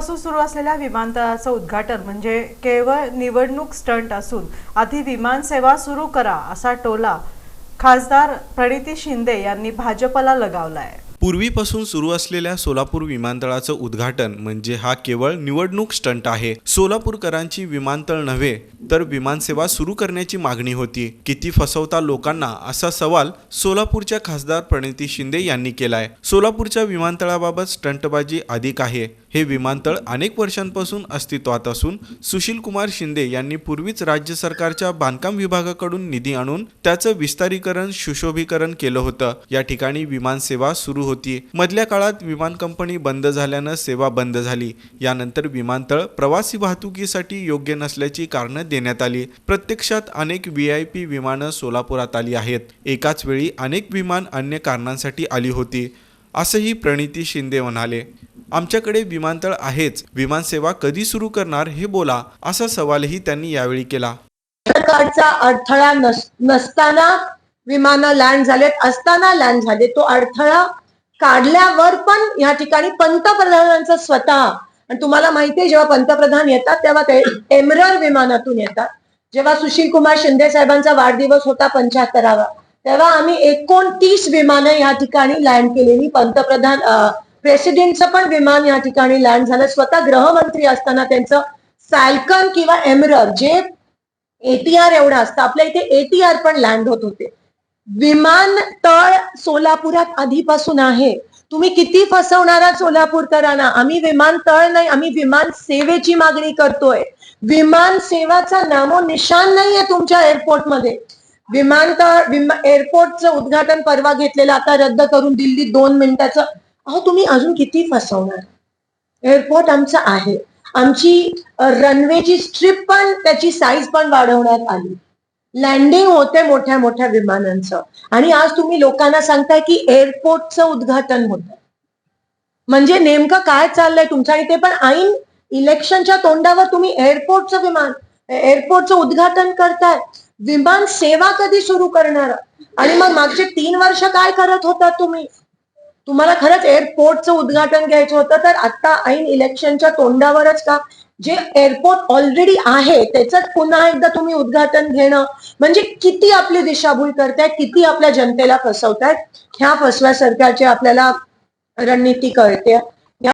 आजपासून सुरू असलेल्या विमानतळाचं उद्घाटन म्हणजे केवळ निवडणूक स्टंट असून आधी विमानसेवा सुरू करा असा टोला खासदार प्रणिती शिंदे यांनी भाजपला लगावलाय. पूर्वीपासून सुरू असलेल्या सोलापूर विमानतळाचं उद्घाटन म्हणजे हा केवळ निवडणूक स्टंट आहे. सोलापूरकरांची विमानतळ नव्हे तर विमानसेवा सुरू करण्याची मागणी होती. किती फसवता लोकांना असा सवाल सोलापूरच्या खासदार प्रणिती शिंदे यांनी केलाय. सोलापूरच्या विमानतळाबाबत स्टंटबाजी अधिक आहे. हे विमानतळ अनेक वर्षांपासून अस्तित्वात असून सुशील कुमार शिंदे यांनी पूर्वीच राज्य सरकारच्या बांधकाम विभागाकडून निधी आणून त्याचं विस्तारीकरण सुशोभीकरण केलं होतं. या ठिकाणी विमानसेवा सुरू होती. मधल्या काळात विमान कंपनी बंद झाल्यानं सेवा बंद झाली. यानंतर विमानतळ प्रवासी वाहतुकीसाठी योग्य नसल्याची कारणं देण्यात आली. प्रत्यक्षात अनेक व्ही आय पी विमानं सोलापुरात आली आहेत. एकाच वेळी अनेक विमान अन्य कारणांसाठी आली होती. असंही प्रणिती शिंदे म्हणाले. आमच्याकडे विमानतळ आहेच. विमानसेवा कधी सुरू करणार हे बोला असा सवालही त्यांनी यावेळी केला. प्रकारचा अडथळा नसताना विमान लँड झालेत असताना लँड झाले. तो अडथळा काढल्यावर पण या ठिकाणी पंतप्रधानांचा स्वतः आणि तुम्हाला माहितीये जेव्हा पंतप्रधान येतात तेव्हा ते एमरर विमानातून येतात. जेव्हा सुशील कुमार शिंदे साहेबांचा वाढदिवस होता पंच्याहत्तरावा तेव्हा आम्ही एकोणतीस विमानं या ठिकाणी लँड केलेली. पंतप्रधान प्रेसिडेंटचं पण विमान या ठिकाणी लँड झालं. स्वतः गृहमंत्री असताना त्यांचं सॅल्कन किंवा एमरर जे एटीआर एवढं असतं. आपल्या इथे एटीआर पण लँड होत होते. विमानतळ सोलापुरात आधीपासून आहे. तुम्ही किती फसवणारा सोलापूरकरांना? आम्ही विमानतळ नाही आम्ही विमान सेवेची मागणी करतोय. विमान सेवाचा नामो निशान नाहीये तुमच्या एअरपोर्टमध्ये विमानतळ विमा एअरपोर्टचं उद्घाटन परवा घेतलेलं आता रद्द करून दिल्ली दोन मिनिटाचं अहो तुम्ही अजून किती फसवणार? एअरपोर्ट आमचं आहे. आमची रनवेची स्ट्रिप पण त्याची साईज पण वाढवण्यात आली. लँडिंग होते मोठ्या मोठ्या विमानांचं. आणि आज तुम्ही लोकांना सांगताय की एअरपोर्टचं उद्घाटन होत म्हणजे नेमकं काय चाललंय तुमचं? आणि ते पण ऐन इलेक्शनच्या तोंडावर तुम्ही एअरपोर्टचं विमान एअरपोर्टचं उद्घाटन करताय. विमान सेवा कधी सुरू करणार? आणि मग मागचे तीन वर्ष काय करत होता तुम्ही? तुम्हाला खरंच एअरपोर्टचं उद्घाटन घ्यायचं होतं तर आता ऐन इलेक्शनच्या तोंडावरच का? जे एअरपोर्ट ऑलरेडी आहे त्याच पुन्हा एकदा तुम्ही उद्घाटन घेणं. म्हणजे किती आपली दिशाभूल करतायत किती आपल्या जनतेला फसवतायत ह्या फसव्या सरकारची आपल्याला रणनीती कळते.